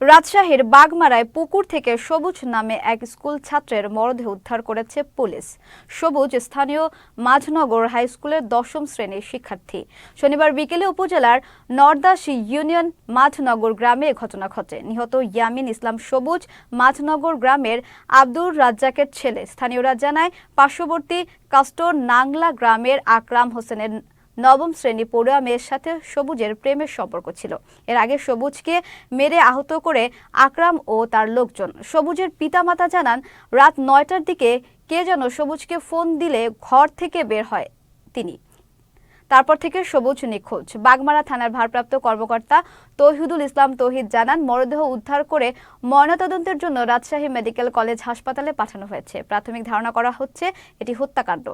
রাজশাহীর বাগমারায় পুকুর থেকে সবুজ নামে এক স্কুল ছাত্রের মরদেহ উদ্ধার করেছে পুলিশ। সবুজ স্থানীয় মাঝনগর হাই স্কুলের দশম শ্রেণির শিক্ষার্থী। শনিবার বিকেলে উপজেলার নর্দাস ইউনিয়ন মাঝনগর গ্রামে ঘটনা ঘটে। নিহত ইয়ামিন ইসলাম সবুজ মাঝনগর গ্রামের আব্দুর রাজ্জাকের ছেলে। স্থানীয়রা জানায়, পার্শ্ববর্তী কাস্টোর নাংলা গ্রামের আকরাম হোসেনের নবম শ্রেণি পড়ুয়া মেয়ের সাথে সবুজের প্রেমের সম্পর্ক ছিল। এর আগে সবুজকে মেরে আহত করে আকরাম ও তার লোকজন। সবুজের পিতামাতা জানান, রাত নয়টার দিকে কে যেন সবুজকে ফোন দিলে ঘর থেকে বের হয় তিনি। তারপর থেকে সবুজ নিখোঁজ। বাগমারা থানার ভারপ্রাপ্ত কর্মকর্তা তৌহিদুল ইসলাম তৌহিদ জানান, মরদেহ উদ্ধার করে ময়নাতদন্তের জন্য রাজশাহী মেডিকেল কলেজ হাসপাতালে পাঠানো হয়েছে। প্রাথমিক ধারণা করা হচ্ছে, এটি হত্যাকাণ্ড।